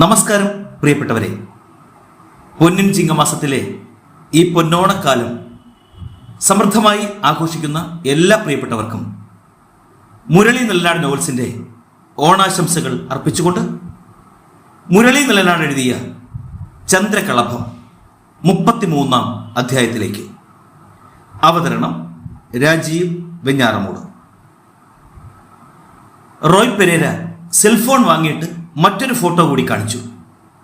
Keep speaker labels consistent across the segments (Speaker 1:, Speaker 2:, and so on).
Speaker 1: നമസ്കാരം പ്രിയപ്പെട്ടവരെ. പൊന്നിൻ ചിങ്ങമാസത്തിലെ ഈ പൊന്നോണക്കാലം സമൃദ്ധമായി ആഘോഷിക്കുന്ന എല്ലാ പ്രിയപ്പെട്ടവർക്കും മുരളി നെല്ലനാട് നോവൽസിന്റെ ഓണാശംസകൾ അർപ്പിച്ചുകൊണ്ട് മുരളി നെല്ലനാട് എഴുതിയ ചന്ദ്രകളഭം മുപ്പത്തിമൂന്നാം അധ്യായത്തിലേക്ക്. അവതരണം രാജീവ് വെഞ്ഞാറമൂട്. റോയ് പെരേര സെൽഫോൺ വാങ്ങിയിട്ട് മറ്റൊരു ഫോട്ടോ കൂടി കാണിച്ചു.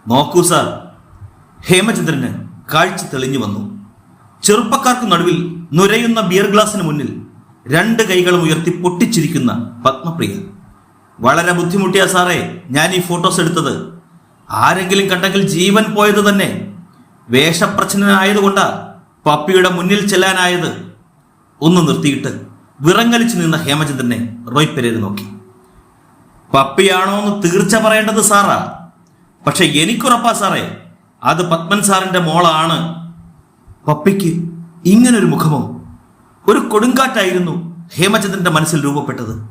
Speaker 1: നോക്കൂ സാർ. ഹേമചന്ദ്രന് കാഴ്ച തെളിഞ്ഞു വന്നു. ചെറുപ്പക്കാർക്ക് നടുവിൽ നുരയുന്ന ബിയർ ഗ്ലാസിന് മുന്നിൽ രണ്ട് കൈകളും ഉയർത്തി പൊട്ടിച്ചിരിക്കുന്ന പത്മപ്രിയ. വളരെ ബുദ്ധിമുട്ടിയ സാറേ ഞാൻ ഈ ഫോട്ടോസ് എടുത്തത്. ആരെങ്കിലും കണ്ടെങ്കിൽ ജീവൻ പോയത് തന്നെ. വേഷപ്രച്ഛനായതുകൊണ്ടാ പപ്പിയുടെ മുന്നിൽ ചെല്ലാനായത്. ഒന്ന് നിർത്തിയിട്ട് വിറങ്ങലിച്ചു നിന്ന ഹേമചന്ദ്രനെ റോയ് പെരേര് നോക്കി. പപ്പിയാണോ എന്ന് തീർച്ച പറയേണ്ടത് സാറാ. പക്ഷെ എനിക്കുറപ്പാ സാറേ അത് പത്മൻ സാറിന്റെ മോളാണ്. പപ്പിക്ക് ഇങ്ങനൊരു മുഖമോ? ഒരു കൊടുങ്കാറ്റായിരുന്നു ഹേമചന്ദ്രന്റെ മനസ്സിൽ രൂപപ്പെട്ടത്.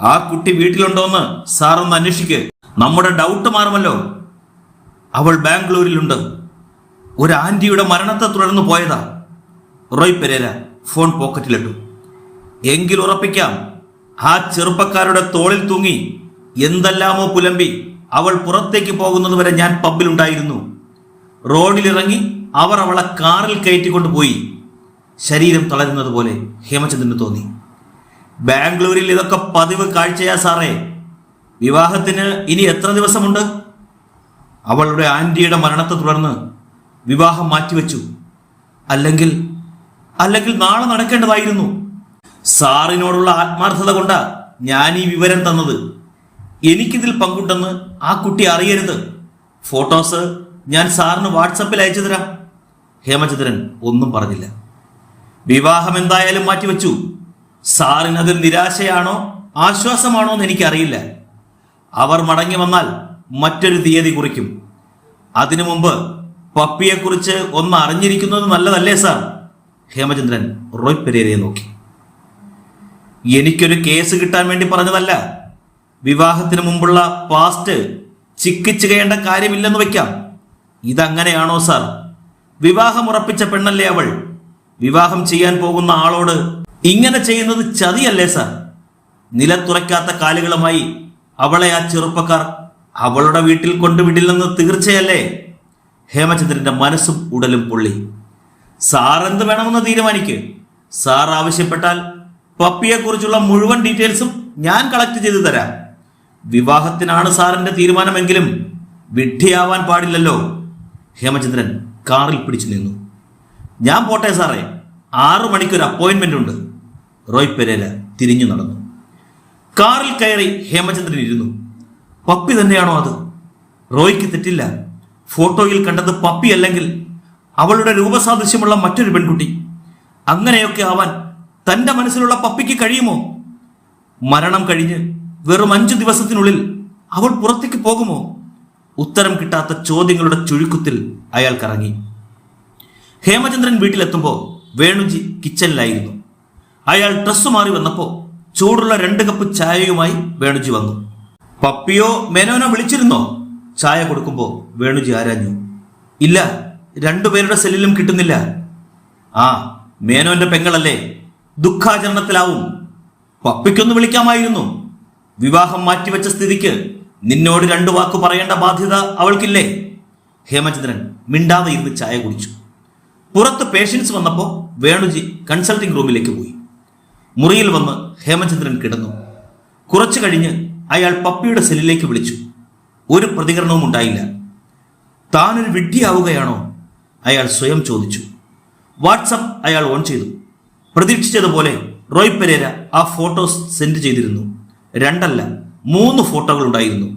Speaker 1: ആ കുട്ടി വീട്ടിലുണ്ടോന്ന് സാറൊന്ന് അന്വേഷിക്ക്. നമ്മുടെ ഡൗട്ട് മാറുമല്ലോ. അവൾ ബാംഗ്ലൂരിലുണ്ട്. ഒരു ആന്റിയുടെ മരണത്തെ തുടർന്ന് പോയതാ. റോയ് പെരേര ഫോൺ പോക്കറ്റിലിട്ടു. എങ്കിൽ ഉറപ്പിക്കാം. ആ ചെറുപ്പക്കാരുടെ തോളിൽ തൂങ്ങി എന്തെല്ലാമോ പുലമ്പി അവൾ പുറത്തേക്ക് പോകുന്നതുവരെ ഞാൻ പബ്ബിലുണ്ടായിരുന്നു റോഡിലിറങ്ങി അവർ അവളെ കാറിൽ കയറ്റിക്കൊണ്ട് പോയി. ശരീരം തളരുന്നത് പോലെ ഹേമചന്ദ്രന് തോന്നി. ബാംഗ്ലൂരിൽ ഇതൊക്കെ പതിവ് കാഴ്ചയാ സാറേ. വിവാഹത്തിന് ഇനി എത്ര ദിവസമുണ്ട്? അവളുടെ ആന്റിയുടെ മരണത്തെ തുടർന്ന് വിവാഹം മാറ്റിവെച്ചു. അല്ലെങ്കിൽ അല്ലെങ്കിൽ നാളെ നടക്കേണ്ടതായിരുന്നു. സാറിനോടുള്ള ആത്മാർത്ഥത കൊണ്ടാ ഞാൻ ഈ വിവരം തന്നത്. എനിക്കിതിൽ പങ്കുണ്ടെന്ന് ആ കുട്ടി അറിയരുത്. ഫോട്ടോസ് ഞാൻ സാറിന് വാട്സപ്പിൽ അയച്ചു തരാം ഹേമചന്ദ്രൻ ഒന്നും പറഞ്ഞില്ല. വിവാഹം എന്തായാലും മാറ്റിവെച്ചു. സാറിനത് നിരാശയാണോ ആശ്വാസമാണോ എന്ന് എനിക്കറിയില്ല. അവർ മടങ്ങി വന്നാൽ മറ്റൊരു തീയതി കുറിക്കും. അതിനു മുമ്പ് പപ്പിയെക്കുറിച്ച് ഒന്ന് അറിഞ്ഞിരിക്കുന്നത് നല്ലതല്ലേ സാർ? ഹേമചന്ദ്രൻ റോയ് പെരേരയെ നോക്കി. എനിക്കൊരു കേസ് കിട്ടാൻ വേണ്ടി പറഞ്ഞതല്ല. വിവാഹത്തിന് മുമ്പുള്ള പാസ്റ്റ് ചിക്കിച്ചു കഴിയേണ്ട കാര്യമില്ലെന്ന് വയ്ക്കാം. ഇതങ്ങനെയാണോ സാർ? വിവാഹം ഉറപ്പിച്ച പെണ്ണല്ലേ അവൾ? വിവാഹം ചെയ്യാൻ പോകുന്ന ആളോട് ഇങ്ങനെ ചെയ്യുന്നത് ചതിയല്ലേ സാർ? നിലത്തുറയ്ക്കാത്ത കാലുകളുമായി അവളെ ആ ചെറുപ്പക്കാർ അവളുടെ വീട്ടിൽ കൊണ്ടുവിടില്ലെന്ന് തീർച്ചയല്ലേ? ഹേമചന്ദ്രന്റെ മനസ്സും ഉടലും പൊള്ളി. സാർ എന്ത് വേണമെന്ന് തീരുമാനിക്ക്? സാർ ആവശ്യപ്പെട്ടാൽ പപ്പിയെക്കുറിച്ചുള്ള മുഴുവൻ ഡീറ്റെയിൽസും ഞാൻ കളക്ട് ചെയ്തു തരാം. വിവാഹത്തിനാണ് സാറിന്റെ തീരുമാനമെങ്കിലും വിഡ്ഢിയാവാൻ പാടില്ലല്ലോ. ഹേമചന്ദ്രൻ കാറിൽ പിടിച്ചു നിന്നു. ഞാൻ പോട്ടെ സാറേ. ആറു മണിക്കൊരു അപ്പോയിന്റ്മെന്റ് ഉണ്ട്. റോയ് പെരേല തിരിഞ്ഞു നടന്നു. കാറിൽ കയറി ഹേമചന്ദ്രൻ ഇരുന്നു. പപ്പി തന്നെയാണോ അത്? റോയ്ക്ക് തെറ്റില്ല. ഫോട്ടോയിൽ കണ്ടത് പപ്പി അല്ലെങ്കിൽ അവളുടെ രൂപസാദൃശ്യമുള്ള മറ്റൊരു പെൺകുട്ടി. അങ്ങനെയൊക്കെ ആവാൻ തന്റെ മനസ്സിലുള്ള പപ്പിക്ക് കഴിയുമോ? മരണം കഴിഞ്ഞ് വെറും അഞ്ചു ദിവസത്തിനുള്ളിൽ അവൾ പുറത്തേക്ക് പോകുമോ? ഉത്തരം കിട്ടാത്ത ചോദ്യങ്ങളുടെ ചുഴുക്കുത്തിൽ അയാൾ കറങ്ങി ഹേമചന്ദ്രൻ വീട്ടിലെത്തുമ്പോൾ വേണുജി കിച്ചണിലായിരുന്നു. അയാൾ ഡ്രസ്സ് മാറി വന്നപ്പോൾ ചൂടുള്ള രണ്ട് കപ്പ് ചായയുമായി വേണുജി വന്നു. പപ്പിയോ മേനോനോ വിളിച്ചിരുന്നോ? ചായ കൊടുക്കുമ്പോൾ വേണുജി ആരാഞ്ഞു. ഇല്ല രണ്ടുപേരുടെ സെല്ലിലും കിട്ടുന്നില്ല. ആ മേനോന്റെ പെങ്ങളല്ലേ? ദുഃഖാചരണത്തിലാവും. പപ്പിക്കൊന്ന് വിളിക്കാമായിരുന്നു. വിവാഹം മാറ്റിവെച്ച സ്ഥിതിക്ക് നിന്നോട് രണ്ടു വാക്ക് പറയേണ്ട ബാധ്യത അവൾക്കില്ലേ? ഹേമചന്ദ്രൻ മിണ്ടാതെ ഇരുന്ന് ചായ കുടിച്ചു. പുറത്ത് പേഷ്യൻസ് വന്നപ്പോൾ വേണുജി കൺസൾട്ടിംഗ് റൂമിലേക്ക് പോയി. മുറിയിൽ വന്ന് ഹേമചന്ദ്രൻ കിടന്നു. കുറച്ചു കഴിഞ്ഞ് അയാൾ പപ്പിയുടെ സെല്ലിലേക്ക് വിളിച്ചു. ഒരു പ്രതികരണവും ഉണ്ടായില്ല. താനൊരു വിഡ്ഢിയാവുകയാണോ? അയാൾ സ്വയം ചോദിച്ചു. വാട്സപ്പ് അയാൾ ഓൺ ചെയ്തു. പ്രതീക്ഷിച്ചതുപോലെ റോയ് പെരേര ആ ഫോട്ടോസ് സെൻഡ് ചെയ്തിരുന്നു. രണ്ടല്ല മൂന്ന് ഫോട്ടോകൾ ഉണ്ടായിരുന്നു.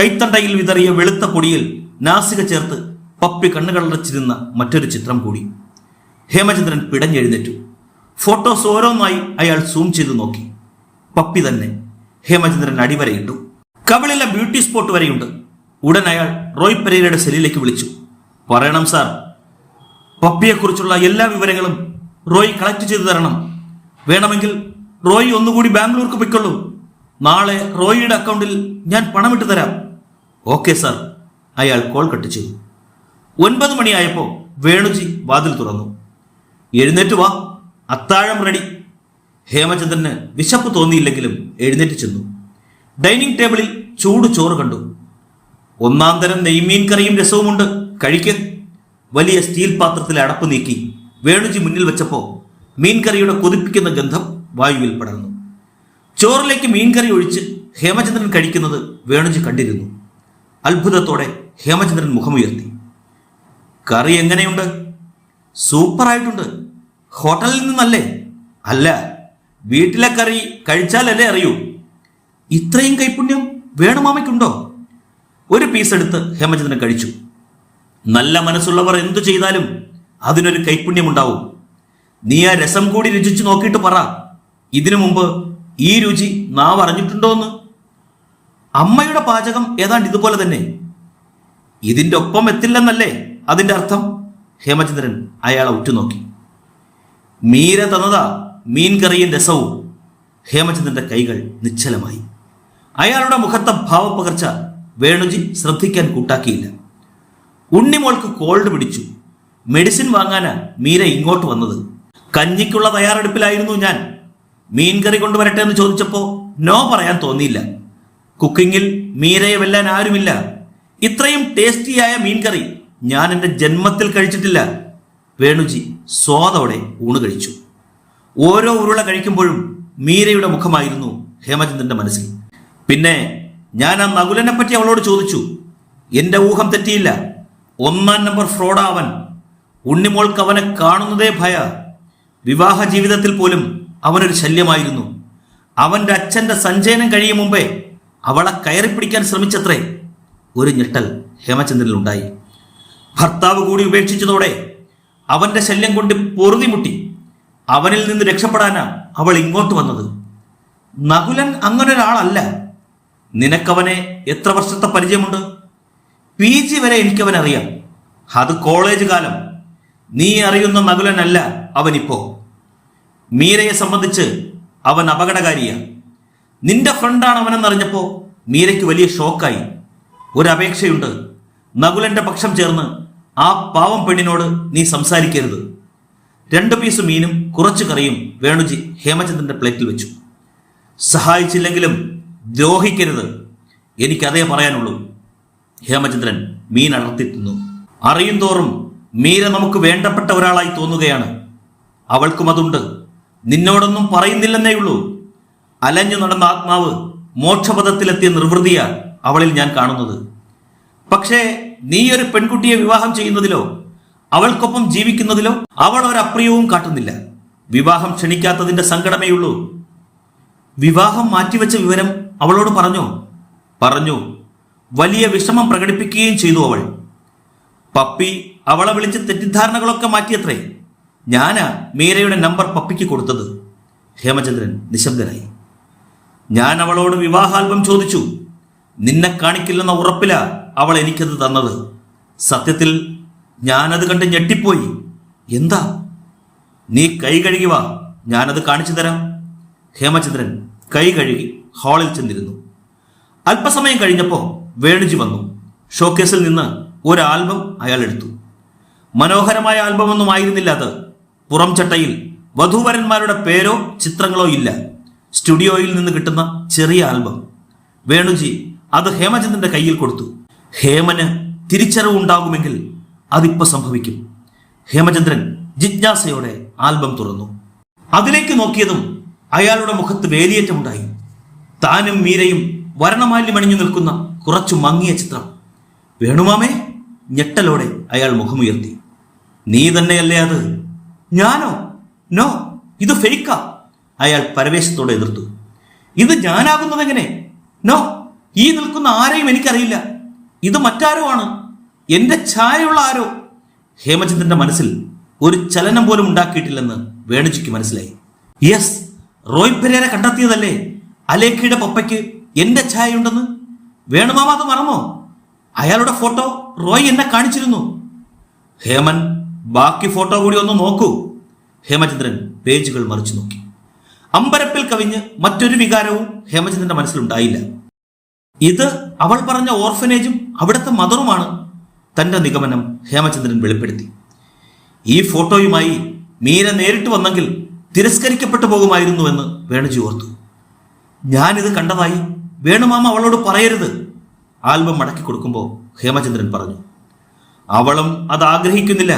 Speaker 1: കൈത്തണ്ടയിൽ വിതറിയ വെളുത്ത പൊടിയിൽ നാസിക ചേർത്ത് പപ്പി കണ്ണുകളടച്ചിരുന്ന മറ്റൊരു ചിത്രം കൂടി. ഹേമചന്ദ്രൻ പിടഞ്ഞെഴുന്നേറ്റു. ഫോട്ടോസ് ഓരോന്നായി അയാൾ സൂം ചെയ്ത് നോക്കി. പപ്പി തന്നെ ഹേമചന്ദ്രൻ അടിവരയിട്ടു. കവിളിലെ ബ്യൂട്ടി സ്പോട്ട് വരെയുണ്ട്. ഉടൻ അയാൾ റോയ് പെരേരയുടെ സെല്ലിലേക്ക് വിളിച്ചു. പറയണം സാർ. പപ്പിയെക്കുറിച്ചുള്ള എല്ലാ വിവരങ്ങളും റോയ് കളക്ട് ചെയ്തു തരണം. വേണമെങ്കിൽ റോയ് ഒന്നുകൂടി ബാംഗ്ലൂർക്ക് പൊയ്ക്കൊള്ളൂ. നാളെ റോയിയുടെ അക്കൗണ്ടിൽ ഞാൻ പണമിട്ട് തരാം. ഓക്കെ സാർ അയാൾ കോൾ കട്ട് ചെയ്തു. ഒൻപത് മണിയായപ്പോൾ വേണുജി വാതിൽ തുറന്നു. എഴുന്നേറ്റ് വാ. അത്താഴം റെഡി ഹേമചന്ദ്രന് വിശപ്പ് തോന്നിയില്ലെങ്കിലും എഴുന്നേറ്റ് ചെന്നു. ഡൈനിങ് ടേബിളിൽ ചൂട് ചോറ് കണ്ടു. ഒന്നാം തരം നെയ്മീൻ കറിയും രസവുമുണ്ട്. കഴിക്ക് വലിയ സ്റ്റീൽ പാത്രത്തിൽ അടപ്പ് നീക്കി. വേണുജി മുന്നിൽ വെച്ചപ്പോൾ മീൻകറിയുടെ കൊതിപ്പിക്കുന്ന ഗന്ധം വായുവിൽ പടർന്നു. ചോറിലേക്ക് മീൻകറി ഒഴിച്ച് ഹേമചന്ദ്രൻ കഴിക്കുന്നത് വേണുജി കണ്ടിരുന്നു. അത്ഭുതത്തോടെ ഹേമചന്ദ്രൻ മുഖമുയർത്തി. കറി എങ്ങനെയുണ്ട്? സൂപ്പറായിട്ടുണ്ട്. ഹോട്ടലിൽ നിന്നല്ലേ? അല്ല വീട്ടിലെ കറി കഴിച്ചാലല്ലേ അറിയൂ. ഇത്രയും കൈപുണ്യം വേണുമാമയ്ക്കുണ്ടോ? ഒരു പീസ് എടുത്ത് ഹേമചന്ദ്രൻ കഴിച്ചു. നല്ല മനസ്സുള്ളവർ എന്തു ചെയ്താലും അതിനൊരു കൈപുണ്യമുണ്ടാവും നീ ആ രസം കൂടി രുചിച്ചു നോക്കിയിട്ട് പറ. ഇതിനു മുമ്പ് ഈ രുചി നാവ് അറിഞ്ഞിട്ടുണ്ടോ എന്ന് അമ്മയുടെ പാചകം ഏതാണ്ട് ഇതുപോലെ തന്നെ. ഇതിന്റെ ഒപ്പം എത്തില്ലെന്നല്ലേ അതിന്റെ അർത്ഥം? ഹേമചന്ദ്രൻ അയാളെ ഉറ്റുനോക്കി. മീര തന്നതാ മീൻകറിയും രസവും. ഹേമചന്ദ്രന്റെ കൈകൾ നിശ്ചലമായി. അയാളുടെ മുഖത്തെ ഭാവപ്പകർച്ച വേണുജി ശ്രദ്ധിക്കാൻ കൂട്ടാക്കിയില്ല. ഉണ്ണിമോൾക്ക് കോൾഡ് പിടിച്ചു. മെഡിസിൻ വാങ്ങാനാ മീര ഇങ്ങോട്ട് വന്നത്. കഞ്ഞിക്കുള്ള തയ്യാറെടുപ്പിലായിരുന്നു ഞാൻ. മീൻകറി കൊണ്ടുവരട്ടെ എന്ന് ചോദിച്ചപ്പോ നോ പറയാൻ തോന്നിയില്ല. കുക്കിങ്ങിൽ മീരയെ വെല്ലാൻ ആരുമില്ല. ഇത്രയും ടേസ്റ്റിയായ മീൻകറി ഞാൻ എന്റെ ജന്മത്തിൽ കഴിച്ചിട്ടില്ല. വേണുജി സ്വാദോടെ ഊണ് കഴിച്ചു. ഓരോ ഉരുള കഴിക്കുമ്പോഴും മീരയുടെ മുഖമായിരുന്നു ഹേമചന്ദ്രന്റെ മനസ്സിൽ. പിന്നെ ഞാൻ ആ നകുലനെ പറ്റി അവളോട് ചോദിച്ചു. എന്റെ ഊഹം തെറ്റിയില്ല. ഒന്നാം നമ്പർ ഫ്രോഡാ അവൻ ഉണ്ണിമോൾക്ക് അവനെ കാണുന്നതേ ഭയ. വിവാഹ ജീവിതത്തിൽ പോലും അവനൊരു ശല്യമായിരുന്നു. അവന്റെ അച്ഛന്റെ സഞ്ചയനം കഴിയും മുമ്പേ അവളെ കയറി പിടിക്കാൻ ശ്രമിച്ചത്രേ ഒരു ഞെട്ടൽ ഹേമചന്ദ്രനിൽ ഉണ്ടായി. ഭർത്താവ് കൂടി ഉപേക്ഷിച്ചതോടെ അവന്റെ ശല്യം കൊണ്ട് പൊറുതിമുട്ടി അവനിൽ നിന്ന് രക്ഷപ്പെടാനാ അവൾ ഇങ്ങോട്ട് വന്നത്. നകുലൻ അങ്ങനൊരാളല്ല. നിനക്കവനെ എത്ര വർഷത്തെ പരിചയമുണ്ട്? പി ജി വരെ എനിക്കവനറിയാം. അത് കോളേജ് കാലം. നീ അറിയുന്ന നകുലനല്ല അവനിപ്പോ. മീരയെ സംബന്ധിച്ച് അവൻ അപകടകാരിയാണ്. നിന്റെ ഫ്രണ്ടാണ് അവനെന്നറിഞ്ഞപ്പോ മീരയ്ക്ക് വലിയ ഷോക്കായി. ഒരു നകുലന്റെ പക്ഷം ചേർന്ന് ആ പാവം പെണ്ണിനോട് നീ സംസാരിക്കരുത്. രണ്ട് പീസ് മീനും കുറച്ച് കറിയും വേണുജി ഹേമചന്ദ്രന്റെ പ്ലേറ്റിൽ വെച്ചു. സഹായിച്ചില്ലെങ്കിലും ദ്രോഹിക്കരുത്. എനിക്കതേ പറയാനുള്ളൂ. ഹേമചന്ദ്രൻ മീൻ അടർത്തി തിന്നു അറിയും തോറും മീര നമുക്ക് വേണ്ടപ്പെട്ട ഒരാളായി തോന്നുകയാണ്. അവൾക്കും അതുണ്ട്. നിന്നോടൊന്നും പറയുന്നില്ലെന്നേ ഉള്ളൂ. അലഞ്ഞു നടന്ന ആത്മാവ് മോക്ഷപഥത്തിലെത്തിയ നിർവൃതിയ അവളിൽ ഞാൻ കാണുന്നത്. പക്ഷേ നീ ഒരു പെൺകുട്ടിയെ വിവാഹം ചെയ്യുന്നതിലോ അവൾക്കൊപ്പം ജീവിക്കുന്നതിലോ അവൾ ഒരപ്രിയവും കാട്ടുന്നില്ല. വിവാഹം ക്ഷണിക്കാത്തതിന്റെ സങ്കടമേയുള്ളൂ വിവാഹം മാറ്റിവെച്ച വിവരം അവളോട് പറഞ്ഞോ? പറഞ്ഞു. വലിയ വിഷമം പ്രകടിപ്പിക്കുകയും ചെയ്തു അവൾ. പപ്പി അവളെ വിളിച്ച് തെറ്റിദ്ധാരണകളൊക്കെ മാറ്റിയത്രേ. ഞാനാ മീരയുടെ നമ്പർ പപ്പിക്ക് കൊടുത്തത്. ഹേമചന്ദ്രൻ നിശബ്ദനായി. ഞാൻ അവളോട് വിവാഹാൽബം ചോദിച്ചു. നിന്നെ കാണിക്കില്ലെന്ന ഉറപ്പില അവൾ എനിക്കത് തന്നത്. സത്യത്തിൽ ഞാനത് കണ്ട് ഞെട്ടിപ്പോയി. എന്താ? നീ കൈ കഴുകി വാ. ഞാനത് കാണിച്ചു തരാം. ഹേമചന്ദ്രൻ കൈ കഴുകി ഹാളിൽ ചെന്നിരുന്നു. അല്പസമയം കഴിഞ്ഞപ്പോൾ വേണുജി വന്നു. ഷോക്കേസിൽ നിന്ന് ഒരു ആൽബം അയാൾ എടുത്തു മനോഹരമായ ആൽബമൊന്നും ആയിരുന്നില്ല അത് പുറം ചട്ടയിൽ വധൂവരന്മാരുടെ പേരോ ചിത്രങ്ങളോ ഇല്ല. സ്റ്റുഡിയോയിൽ നിന്ന് കിട്ടുന്ന ചെറിയ ആൽബം. വേണുജി അത് ഹേമചന്ദ്രന്റെ കയ്യിൽ കൊടുത്തു. ഹേമന് തിരിച്ചറിവുണ്ടാകുമെങ്കിൽ അതിപ്പോ സംഭവിക്കും. ഹേമചന്ദ്രൻ ജിജ്ഞാസയോടെ ആൽബം തുറന്നു. അതിലേക്ക് നോക്കിയതും അയാളുടെ മുഖത്ത് വേലിയേറ്റമുണ്ടായി. താനും മീരയും വരണമാല്യമണിഞ്ഞു നിൽക്കുന്ന കുറച്ചു മങ്ങിയ ചിത്രം. വേണുമാമേ ഞെട്ടലോടെ അയാൾ മുഖമുയർത്തി. നീ തന്നെയല്ലേ അത്? ഞാനോ? നോ ഇത് ഫേക്കാ. അയാൾ പരവേശത്തോടെ എതിർത്തു. ഇത് ഞാനാകുന്നതെങ്ങനെ? നോ ഈ നിൽക്കുന്ന ആരെയും എനിക്കറിയില്ല. ഇത് മറ്റാരോ ആണ്. എന്റെ ഛായയുള്ള ആരോ? ഹേമചന്ദ്രന്റെ മനസ്സിൽ ഒരു ചലനം പോലും ഉണ്ടാക്കിയിട്ടില്ലെന്ന് വേണുജിക്ക് മനസ്സിലായി. യെസ് റോയ് പെരേര കണ്ടെത്തിയതല്ലേ? അലേഖയുടെ പപ്പയ്ക്ക് എന്റെ ഛായയുണ്ടെന്ന്? വേണുമാമ അത് മറന്നോ? അയാളുടെ ഫോട്ടോ റോയ് എന്നെ കാണിച്ചിരുന്നു. ഹേമൻ ബാക്കി ഫോട്ടോ കൂടി ഒന്ന് നോക്കൂ. ഹേമചന്ദ്രൻ പേജുകൾ മറിച്ചു നോക്കി. അമ്പരപ്പിൽ കവിഞ്ഞ് മറ്റൊരു വികാരവും ഹേമചന്ദ്രന്റെ മനസ്സിലുണ്ടായില്ല. ഇത് അവൾ പറഞ്ഞ ഓർഫനേജും അവിടുത്തെ മദറുമാണ് തന്റെ നിഗമനം ഹേമചന്ദ്രൻ വെളിപ്പെടുത്തി. ഈ ഫോട്ടോയുമായി മീര നേരിട്ട് വന്നെങ്കിൽ തിരസ്കരിക്കപ്പെട്ടു പോകുമായിരുന്നുവെന്ന് വേണുജി ഓർത്തു. ഞാനിത് കണ്ടതായി വേണുമാമ അവളോട് പറയരുത്. ആൽബം മടക്കി കൊടുക്കുമ്പോൾ ഹേമചന്ദ്രൻ പറഞ്ഞു അവളും അത് ആഗ്രഹിക്കുന്നില്ല.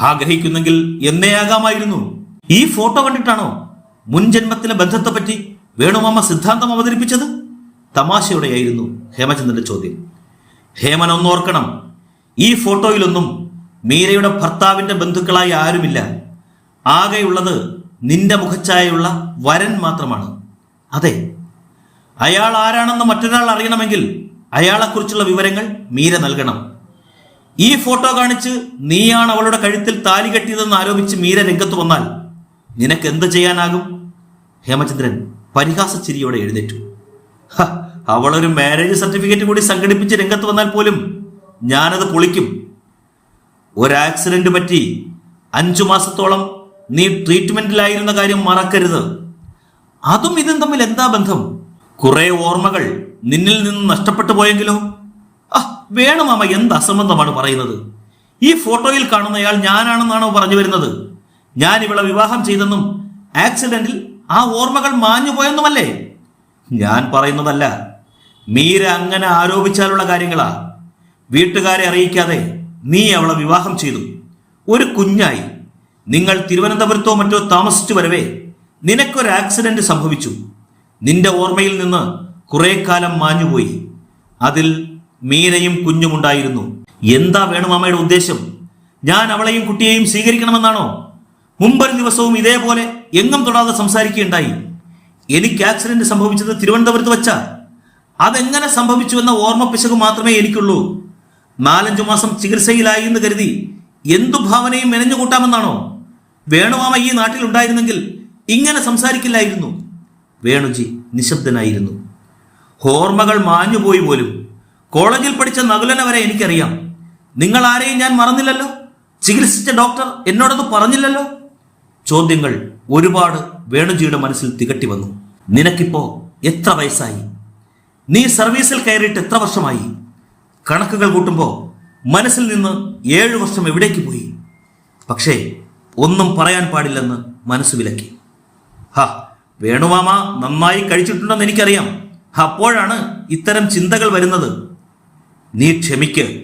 Speaker 1: ആഗ്രഹിക്കുന്നെങ്കിൽ എന്നേ ആകാമായിരുന്നു ഈ ഫോട്ടോ കണ്ടിട്ടാണോ മുൻ ജന്മത്തിലെ ബന്ധത്തെപ്പറ്റി വേണുമാമ സിദ്ധാന്തം അവതരിപ്പിച്ചത്? തമാശയോടെയായിരുന്നു ഹേമചന്ദ്രന്റെ ചോദ്യം. ഹേമൻ ഒന്നോർക്കണം ഈ ഫോട്ടോയിലൊന്നും മീരയുടെ ഭർത്താവിന്റെ ബന്ധുക്കളായി ആരുമില്ല. ആകെയുള്ളത് നിന്റെ മുഖച്ഛായയുള്ള വരൻ മാത്രമാണ്. അതെ അയാൾ ആരാണെന്ന് മറ്റൊരാൾ അറിയണമെങ്കിൽ അയാളെക്കുറിച്ചുള്ള വിവരങ്ങൾ മീര നൽകണം. ഈ ഫോട്ടോ കാണിച്ച് നീയാണ് അവളുടെ കഴുത്തിൽ താലി കെട്ടിയതെന്ന് ആരോപിച്ച് മീര രംഗത്ത് വന്നാൽ നിനക്ക് എന്ത് ചെയ്യാനാകും? ഹേമചന്ദ്രൻ പരിഹാസച്ചിരിയോടെ എഴുന്നേറ്റു. അവളൊരു മാരേജ് സർട്ടിഫിക്കറ്റ് കൂടി സംഘടിപ്പിച്ച് രംഗത്ത് വന്നാൽ പോലും ഞാനത് പൊളിക്കും. ഒരു ആക്സിഡന്റ് പറ്റി അഞ്ചു മാസത്തോളം നീ ട്രീറ്റ്മെന്റിലായിരുന്ന കാര്യം മറക്കരുത്. അതും ഇതും തമ്മിൽ എന്താ ബന്ധം? കുറെ ഓർമ്മകൾ നിന്നിൽ നിന്ന് നഷ്ടപ്പെട്ടു പോയെങ്കിലോ? ആ വേണമാമ എന്ത് അസംബന്ധമാണ് പറയുന്നത്? ഈ ഫോട്ടോയിൽ കാണുന്നയാൾ ഞാനാണെന്നാണോ പറഞ്ഞു വരുന്നത്? ഞാൻ ഇവളെ വിവാഹം ചെയ്തെന്നും ആക്സിഡന്റിൽ ആ ഓർമ്മകൾ മാഞ്ഞു പോയെന്നുമല്ലേ? ഞാൻ പറയുന്നതല്ല. മീര അങ്ങനെ ആരോപിച്ചാലുള്ള കാര്യങ്ങളാ. വീട്ടുകാരെ അറിയിക്കാതെ നീ അവളെ വിവാഹം ചെയ്തു. ഒരു കുഞ്ഞായി. നിങ്ങൾ തിരുവനന്തപുരത്തോ മറ്റോ താമസിച്ചു വരവേ. നിനക്കൊരു ആക്സിഡന്റ് സംഭവിച്ചു. നിന്റെ ഓർമ്മയിൽ നിന്ന് കുറെ കാലം മാഞ്ഞുപോയി. അതിൽ മീരയും കുഞ്ഞുമുണ്ടായിരുന്നു എന്താ വേണുമാമയുടെ ഉദ്ദേശം? ഞാൻ അവളെയും കുട്ടിയെയും സ്വീകരിക്കണമെന്നാണോ? മുമ്പൊരു ദിവസവും ഇതേപോലെ എങ്ങും തൊടാതെ സംസാരിക്കുകയുണ്ടായി. എനിക്ക് ആക്സിഡന്റ് സംഭവിച്ചത് തിരുവനന്തപുരത്ത് വച്ചാ. അതെങ്ങനെ സംഭവിച്ചു എന്ന ഓർമ്മ പിശക് മാത്രമേ എനിക്കുള്ളൂ. നാലഞ്ചു മാസം ചികിത്സയിലായി എന്ന് കരുതി എന്തു ഭാവനയും മെനഞ്ഞുകൂട്ടാമെന്നാണോ വേണുമാമ ഈ നാട്ടിൽ ഉണ്ടായിരുന്നെങ്കിൽ ഇങ്ങനെ സംസാരിക്കില്ലായിരുന്നു. വേണുജി നിശബ്ദനായിരുന്നു. ഓർമ്മകൾ മാഞ്ഞുപോയി പോലും. കോളേജിൽ പഠിച്ച നകുലന വരെ എനിക്കറിയാം. നിങ്ങൾ ആരെയും ഞാൻ മറന്നില്ലല്ലോ? ചികിത്സിച്ച ഡോക്ടർ എന്നോടത് പറഞ്ഞില്ലല്ലോ? ചോദ്യങ്ങൾ ഒരുപാട് വേണുജിയുടെ മനസ്സിൽ തികട്ടി വന്നു. നിനക്കിപ്പോ എത്ര വയസ്സായി? നീ സർവീസിൽ കയറിയിട്ട് എത്ര വർഷമായി? കണക്കുകൾ കൂട്ടുമ്പോൾ മനസ്സിൽ നിന്ന് ഏഴു വർഷം എവിടേക്ക് പോയി? പക്ഷേ ഒന്നും പറയാൻ പാടില്ലെന്ന് മനസ്സ് വിലക്കി. ഹാ വേണുമാമ നന്നായി കഴിച്ചിട്ടുണ്ടെന്ന് എനിക്കറിയാം. അപ്പോഴാണ് ഇത്തരം ചിന്തകൾ വരുന്നത്. നീ ക്ഷമിക്ക്.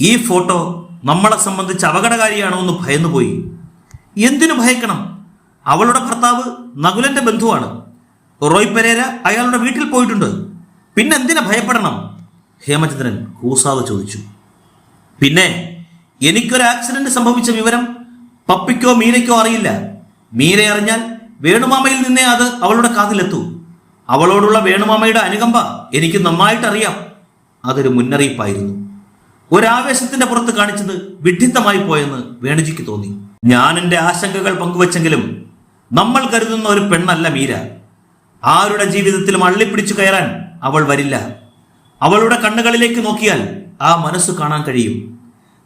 Speaker 1: ഈ ഫോട്ടോ നമ്മളെ സംബന്ധിച്ച് അപകടകാരിയാണോ എന്ന് ഭയന്നുപോയി. എന്തിനു ഭയക്കണം? അവളുടെ ഭർത്താവ് നകുലന്റെ ബന്ധുവാണ്. റോയ് പെരേര അയാളുടെ വീട്ടിൽ പോയിട്ടുണ്ട്. പിന്നെ എന്തിനാ ഭയപ്പെടണം? ഹേമചന്ദ്രൻ കൂസാതെ ചോദിച്ചു. പിന്നെ എനിക്കൊരു ആക്സിഡന്റ് സംഭവിച്ച വിവരം പപ്പിക്കോ മീരയ്ക്കോ അറിയില്ല. മീര അറിഞ്ഞാൽ വേണുമാമയിൽ നിന്നേ അത് അവളുടെ കാതിലെത്തൂ. അവളോടുള്ള വേണുമാമയുടെ അനുകമ്പ എനിക്ക് നന്നായിട്ടറിയാം. അതൊരു മുന്നറിയിപ്പായിരുന്നു. ഒരാവേശത്തിന്റെ പുറത്ത് കാണിച്ചത് വിഡ്ഢിത്തമായി പോയെന്ന് വേണുജിക്ക് തോന്നി. ഞാൻ എന്റെ ആശങ്കകൾ പങ്കുവച്ചെങ്കിലും നമ്മൾ കരുതുന്ന ഒരു പെണ്ണല്ല മീര. ആരുടെ ജീവിതത്തിലും അള്ളിപ്പിടിച്ചു കയറാൻ അവൾ വരില്ല. അവളുടെ കണ്ണുകളിലേക്ക് നോക്കിയാൽ ആ മനസ്സ് കാണാൻ കഴിയും.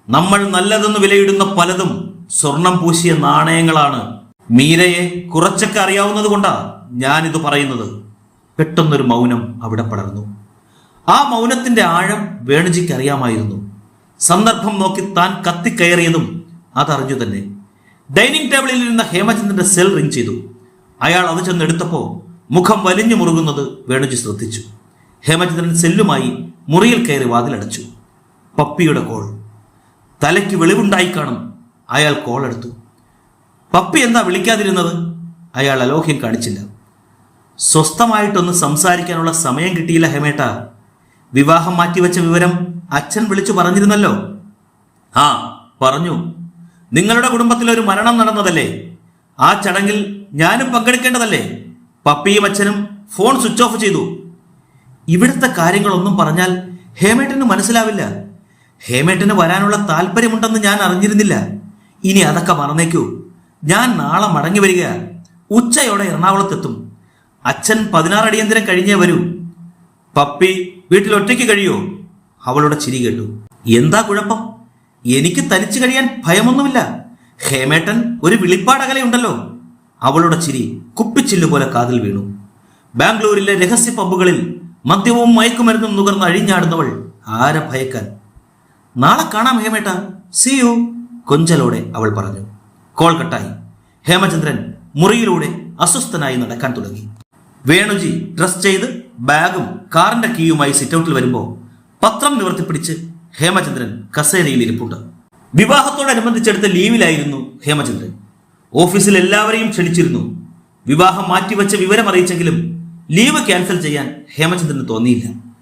Speaker 1: നമ്മൾ നല്ലതെന്ന് വിലയിടുന്ന പലതും സ്വർണം പൂശിയ നാണയങ്ങളാണ്. മീരയെ കുറച്ചൊക്കെ അറിയാവുന്നത് കൊണ്ടാ ഞാനിത് പറയുന്നത്. പെട്ടെന്നൊരു മൗനം അവിടെ പടർന്നു. ആ മൗനത്തിന്റെ ആഴം വേണുജിക്ക് അറിയാമായിരുന്നു. സന്ദർഭം നോക്കി താൻ കത്തിക്കയറിയതും അതറിഞ്ഞു തന്നെ. ഡൈനിങ് ടേബിളിൽ ഇരുന്ന ഹേമചന്ദ്രന്റെ സെൽ റിംഗ് ചെയ്തു. അയാൾ അത് ചെന്നെടുത്തപ്പോൾ മുഖം വലിഞ്ഞു മുറുകുന്നത് വേണുജി ശ്രദ്ധിച്ചു. ഹേമചന്ദ്രൻ സെല്ലുമായി മുറിയിൽ കയറി വാതിലടച്ചു. പപ്പിയുടെ കോൾ. തലയ്ക്ക് വെളിവുണ്ടായി കാണും അയാൾ കോൾ എടുത്തു. പപ്പി എന്താ വിളിക്കാതിരുന്നത്? അയാൾ അലോഹ്യം കാണിച്ചില്ല. സ്വസ്ഥമായിട്ടൊന്ന് സംസാരിക്കാനുള്ള സമയം കിട്ടിയില്ല ഹേമേട്ട. വിവാഹം മാറ്റിവെച്ച വിവരം അച്ഛൻ വിളിച്ചു പറഞ്ഞിരുന്നല്ലോ. ആ പറഞ്ഞു. നിങ്ങളുടെ കുടുംബത്തിൽ ഒരു മരണം നടന്നതല്ലേ? ആ ചടങ്ങിൽ ഞാനും പങ്കെടുക്കേണ്ടതല്ലേ? പപ്പിയും അച്ഛനും ഫോൺ സ്വിച്ച് ഓഫ് ചെയ്തു. ഇവിടുത്തെ കാര്യങ്ങളൊന്നും പറഞ്ഞാൽ ഹേമേട്ടന് മനസ്സിലാവില്ല. ഹേമേട്ടന് വരാനുള്ള താല്പര്യമുണ്ടെന്ന് ഞാൻ അറിഞ്ഞിരുന്നില്ല. ഇനി അതൊക്കെ മറന്നേക്കൂ. ഞാൻ നാളെ മടങ്ങി വരിക ഉച്ചയോടെ എറണാകുളത്തെത്തും. അച്ഛൻ പതിനാറ് അടിയന്തരം കഴിഞ്ഞേ വരൂ. പപ്പി വീട്ടിൽ ഒറ്റയ്ക്ക് കഴിയോ? അവളുടെ ചിരി കേട്ടു. എന്താ കുഴപ്പം? എനിക്ക് തനിച്ചു കഴിയാൻ ഭയമൊന്നുമില്ല. ഹേമേട്ടൻ ഒരു വിളിപ്പാടകലയുണ്ടല്ലോ. അവളുടെ ചിരി കുപ്പിച്ചില്ലു പോലെ കാതിൽ വീണു. ബാംഗ്ലൂരിലെ രഹസ്യ പബ്ബുകളിൽ മദ്യവും മയക്കുമരുന്നും നുകർന്ന് അഴിഞ്ഞാടുന്നവൾ ആരെ ഭയക്കാൻ? നാളെ കാണാം ഹേമേട്ട. സി യു കൊഞ്ചലോടെ അവൾ പറഞ്ഞു. കോൾ കട്ടായി ഹേമചന്ദ്രൻ മുറിയിലൂടെ അസ്വസ്ഥനായി നടക്കാൻ തുടങ്ങി. വേണുജി ഡ്രസ് ചെയ്ത് ബാഗും കാറിന്റെ കീയുമായി സിറ്റൗട്ടിൽ വരുമ്പോൾ പത്രം നിവർത്തിപ്പിടിച്ച് ഹേമചന്ദ്രൻ കസേരയിൽ ഇരിപ്പുണ്ട്. വിവാഹത്തോടനുബന്ധിച്ചെടുത്ത ലീവിലായിരുന്നു ഹേമചന്ദ്രൻ. ഓഫീസിൽ എല്ലാവരെയും ക്ഷണിച്ചിരുന്നു. വിവാഹം മാറ്റിവെച്ച വിവരം അറിയിച്ചെങ്കിലും ലീവ് ക്യാൻസൽ ചെയ്യാൻ ഹേമചന്ദ്രന് തോന്നിയില്ല.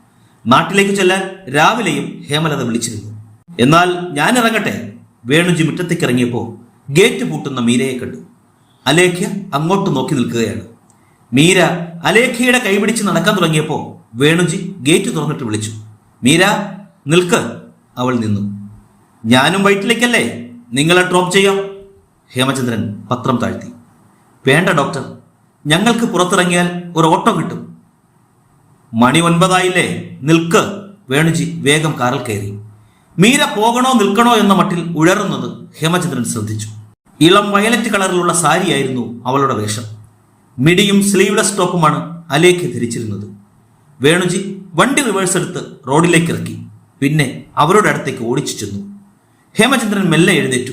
Speaker 1: നാട്ടിലേക്ക് ചെല്ലാൻ രാവിലെയും ഹേമലത വിളിച്ചിരുന്നു. എന്നാൽ ഞാൻ ഇറങ്ങട്ടെ വേണുജി മുറ്റത്തേക്ക് ഇറങ്ങിയപ്പോൾ ഗേറ്റ് പൂട്ടുന്ന മീരയെ കണ്ടു. അലേഖ്യ അങ്ങോട്ട് നോക്കി നിൽക്കുകയാണ്. മീര അലേഖയുടെ കൈപിടിച്ച് നടക്കാൻ തുടങ്ങിയപ്പോൾ വേണുജി ഗേറ്റ് തുറന്നിട്ട് വിളിച്ചു. മീര നിൽക്ക്. അവൾ നിന്നു. ഞാനും വയറ്റിലേക്കല്ലേ? നിങ്ങളെ ഡ്രോപ്പ് ചെയ്യാം. ഹേമചന്ദ്രൻ പത്രം താഴ്ത്തി. വേണ്ട ഡോക്ടർ ഞങ്ങൾക്ക് പുറത്തിറങ്ങിയാൽ ഒരു ഓട്ടോ കിട്ടും. മണി ഒൻപതായില്ലേ? നിൽക്ക്. വേണുജി വേഗം കാറിൽ കയറി. മീര പോകണോ നിൽക്കണോ എന്ന മട്ടിൽ ഉഴറുന്നത് ഹേമചന്ദ്രൻ ശ്രദ്ധിച്ചു. ഇളം വയലറ്റ് കളറിലുള്ള സാരിയായിരുന്നു അവളുടെ വേഷം. മിടിയും സ്ലീവ്ലെസ് ടോപ്പുമാണ് അലേക്ക് ധരിച്ചിരുന്നത്. വേണുജി വണ്ടി റിവേഴ്സ് എടുത്ത് റോഡിലേക്ക് ഇറക്കി. പിന്നെ അവരുടെ അടുത്തേക്ക് ഓടിച്ചു ചെന്നു. ഹേമചന്ദ്രൻ മെല്ലെ എഴുന്നേറ്റു.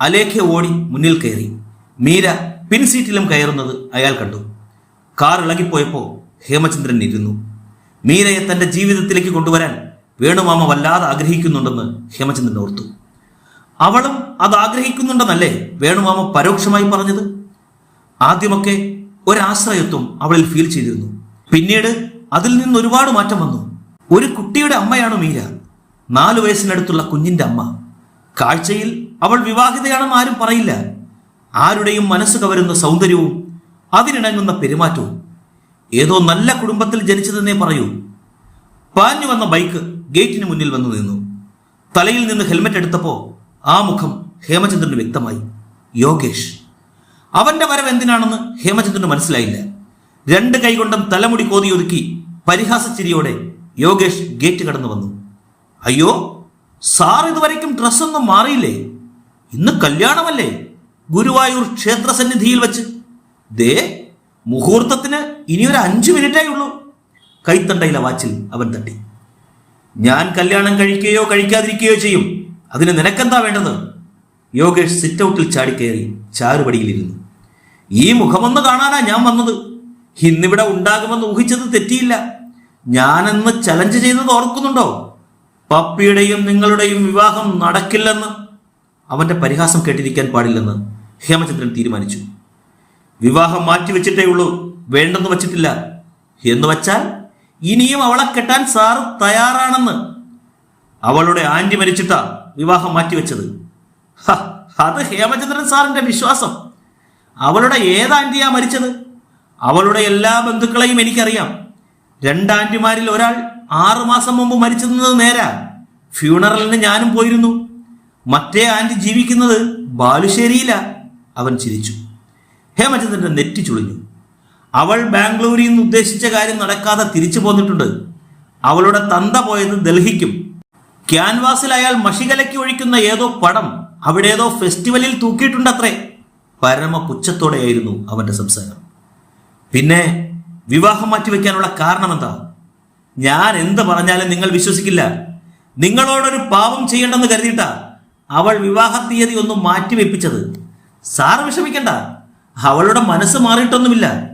Speaker 1: അലേഖ ഓടി മുന്നിൽ കയറി. മീര പിൻസീറ്റിലും കയറുന്നത് അയാൾ കണ്ടു. കാർ ഇളകിപ്പോയപ്പോൾ ഹേമചന്ദ്രൻ ഇരുന്നു. മീരയെ തന്റെ ജീവിതത്തിലേക്ക് കൊണ്ടുവരാൻ വേണുമാമ വല്ലാതെ ആഗ്രഹിക്കുന്നുണ്ടെന്ന് ഹേമചന്ദ്രൻ ഓർത്തു. അവളും അത് ആഗ്രഹിക്കുന്നുണ്ടെന്നല്ലേ വേണുമാമ പരോക്ഷമായി പറഞ്ഞത്? ആദ്യമൊക്കെ ഒരാശ്രയത്വം അവളിൽ ഫീൽ ചെയ്തിരുന്നു. പിന്നീട് അതിൽ നിന്ന് ഒരുപാട് മാറ്റം വന്നു. ഒരു കുട്ടിയുടെ അമ്മയാണ് മീര. നാലു വയസ്സിനടുത്തുള്ള കുഞ്ഞിന്റെ അമ്മ. കാഴ്ചയിൽ അവൾ വിവാഹിതയാണെന്ന് ആരും പറയില്ല. ആരുടെയും മനസ്സ് കവരുന്ന സൗന്ദര്യവും അതിനിണങ്ങുന്ന പെരുമാറ്റവും. ഏതോ നല്ല കുടുംബത്തിൽ ജനിച്ചതെന്നേ പറയൂ. പാഞ്ഞു വന്ന ബൈക്ക് ഗേറ്റിന് മുന്നിൽ വന്നു നിന്നു. തലയിൽ നിന്ന് ഹെൽമെറ്റ് എടുത്തപ്പോ ആ മുഖം ഹേമചന്ദ്രന് വ്യക്തമായി. യോഗേഷ്. അവന്റെ വരവ് എന്തിനാണെന്ന് ഹേമചന്ദ്രന് മനസ്സിലായില്ല. രണ്ട് കൈകൊണ്ടും തലമുടി കോതിയൊതുക്കി പരിഹാസച്ചിരിയോടെ യോഗേഷ് ഗേറ്റ് കടന്നു വന്നു. അയ്യോ സാർ ഇതുവരയ്ക്കും ഡ്രസ്സൊന്നും മാറിയില്ലേ? ഇന്ന് കല്യാണമല്ലേ? ഗുരുവായൂർ ക്ഷേത്ര സന്നിധിയിൽ വെച്ച്. ദേ മുഹൂർത്തത്തിന് ഇനിയൊരു അഞ്ചു മിനിറ്റേ ഉള്ളൂ. കൈത്തണ്ടയിലെ വാച്ചിൽ അവൻ തട്ടി. ഞാൻ കല്യാണം കഴിക്കുകയോ കഴിക്കാതിരിക്കുകയോ ചെയ്യും. അതിന് നിനക്കെന്താ വേണ്ടത്? യോഗേഷ് സിറ്റ് ഔട്ടിൽ ചാടിക്കയറി ചാരുപടിയിലിരുന്നു. ഈ മുഖമൊന്ന് കാണാനാ ഞാൻ വന്നത്. ഇന്നിവിടെ ഉണ്ടാകുമെന്ന് ഊഹിച്ചത് തെറ്റിയില്ല. ഞാനെന്ന് ചലഞ്ച് ചെയ്തത് ഓർക്കുന്നുണ്ടോ? പപ്പിയുടെയും നിങ്ങളുടെയും വിവാഹം നടക്കില്ലെന്ന്. അവന്റെ പരിഹാസം കേട്ടിരിക്കാൻ പാടില്ലെന്ന് ഹേമചന്ദ്രൻ തീരുമാനിച്ചു. വിവാഹം മാറ്റിവെച്ചിട്ടേ ഉള്ളൂ വേണ്ടെന്ന് വച്ചിട്ടില്ല. എന്ന് വച്ചാൽ ഇനിയും അവളെ കെട്ടാൻ സാറ് തയ്യാറാണെന്ന്. അവളുടെ ആന്റി മരിച്ചിട്ടാ വിവാഹം മാറ്റിവെച്ചത് ഹ, അത് ഹേമചന്ദ്രൻ സാറിന്റെ വിശ്വാസം. അവളുടെ ഏത് ആന്റിയാ മരിച്ചത്? അവളുടെ എല്ലാ ബന്ധുക്കളെയും എനിക്കറിയാം. രണ്ട് ആന്റിമാരിൽ ഒരാൾ ആറു മാസം മുമ്പ് മരിച്ചെന്നത് നേരാ. ഫ്യൂണറലിന് ഞാനും പോയിരുന്നു. മറ്റേ ആന്റി ജീവിക്കുന്നത് ബാലുശ്ശേരിയില. അവൻ ചിരിച്ചു. ഹേമചന്ദ്രന്റെ നെറ്റി ചുളിഞ്ഞു. അവൾ ബാംഗ്ലൂരിൽ നിന്ന് ഉദ്ദേശിച്ച കാര്യം നടക്കാതെ തിരിച്ചു പോന്നിട്ടുണ്ട്. അവളുടെ തന്ത പോയത് ഡൽഹിക്കും. ക്യാൻവാസിൽ അയാൾ മഷികലക്കി ഒഴിക്കുന്ന ഏതോ പടം അവിടെ ഏതോ ഫെസ്റ്റിവലിൽ തൂക്കിയിട്ടുണ്ടത്രേ. പരമ പുച്ഛത്തോടെയായിരുന്നു അവന്റെ സംസാരം. പിന്നെ വിവാഹം മാറ്റിവെക്കാനുള്ള കാരണം എന്താ ഞാൻ എന്ത് പറഞ്ഞാലും നിങ്ങൾ വിശ്വസിക്കില്ല. നിങ്ങളോടൊരു പാപം ചെയ്യണ്ടെന്ന് കരുതിയിട്ടാ അവൾ വിവാഹ തീയതി ഒന്ന് മാറ്റിവെപ്പിച്ചത്. സാർ വിഷമിക്കണ്ട. അവളുടെ മനസ്സ് മാറിയിട്ടൊന്നുമില്ല.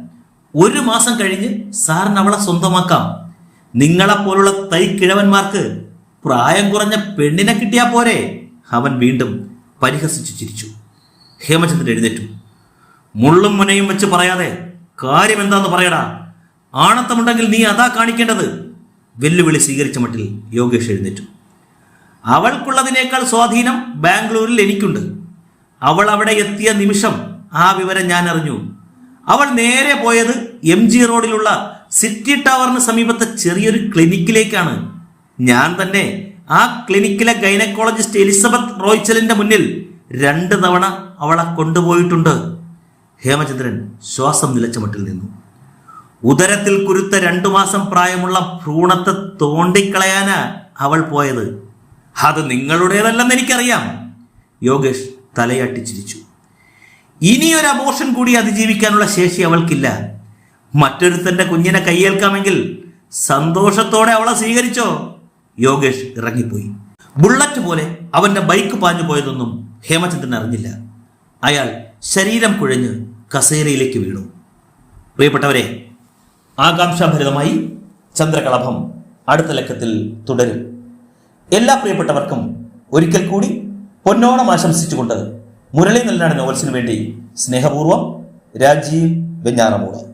Speaker 1: ഒരു മാസം കഴിഞ്ഞ് സാറിന് അവളെ സ്വന്തമാക്കാം. നിങ്ങളെപ്പോലുള്ള തൈക്കിഴവന്മാർക്ക് പ്രായം കുറഞ്ഞ പെണ്ണിനെ കിട്ടിയാ പോരെ? അവൻ വീണ്ടും പരിഹസിച്ചു ചിരിച്ചു. ഹേമചന്ദ്രൻ എഴുന്നേറ്റു. മുള്ളും മുനയും വെച്ച് പറയാതെ കാര്യം എന്താന്ന് പറയടാ? ആണത്തമുണ്ടെങ്കിൽ നീ അതാ കാണിക്കേണ്ടത്? വെല്ലുവിളി സ്വീകരിച്ച മട്ടിൽ യോഗേഷ് എഴുന്നേറ്റു. അവൾക്കുള്ളതിനേക്കാൾ സ്വാധീനം ബാംഗ്ലൂരിൽ എനിക്കുണ്ട്. അവൾ അവിടെ എത്തിയ നിമിഷം ആ വിവരം ഞാൻ അറിഞ്ഞു. അവൾ നേരെ പോയത് എം ജി റോഡിലുള്ള സിറ്റി ടവറിന് സമീപത്തെ ചെറിയൊരു ക്ലിനിക്കിലേക്കാണ്. ഞാൻ തന്നെ ആ ക്ലിനിക്കിലെ ഗൈനക്കോളജിസ്റ്റ് എലിസബത്ത് റോയ്ച്ചലിന്റെ മുന്നിൽ രണ്ട് തവണ അവളെ കൊണ്ടുപോയിട്ടുണ്ട്. ഹേമചന്ദ്രൻ ശ്വാസം നിലച്ച മട്ടിൽ നിന്നു. ഉദരത്തിൽ കുരുത്ത രണ്ടു മാസം പ്രായമുള്ള ഭ്രൂണത്തെ തോണ്ടിക്കളയാനാ അവൾ പോയത്. അത് നിങ്ങളുടേതല്ലെന്ന് എനിക്കറിയാം. യോഗേഷ് തലയാട്ടി ചിരിച്ചു. ഇനിയൊരു അബോർഷൻ കൂടി അതിജീവിക്കാനുള്ള ശേഷി അവൾക്കില്ല. മറ്റൊരുത്തന്റെ കുഞ്ഞിനെ കൈയേൽക്കാമെങ്കിൽ സന്തോഷത്തോടെ അവളെ സ്വീകരിച്ചോ? യോഗേഷ് ഇറങ്ങിപ്പോയി. ബുള്ളറ്റ് പോലെ അവന്റെ ബൈക്ക് പാഞ്ഞു പോയതൊന്നും ഹേമചന്ദ്രൻ അറിഞ്ഞില്ല. അയാൾ ശരീരം കുഴഞ്ഞ് കസേരയിലേക്ക് വീണു. പ്രിയപ്പെട്ടവരെ ആകാംക്ഷാഭരിതമായി ചന്ദ്രകളഭം അടുത്ത ലക്കത്തിൽ തുടരും. എല്ലാ പ്രിയപ്പെട്ടവർക്കും ഒരിക്കൽ കൂടി പൊന്നോണം ആശംസിച്ചുകൊണ്ട് മുരളി നെല്ലാട് നോവൽസിന് വേണ്ടി സ്നേഹപൂർവം രാജീവ് വെഞ്ഞാറമൂട്.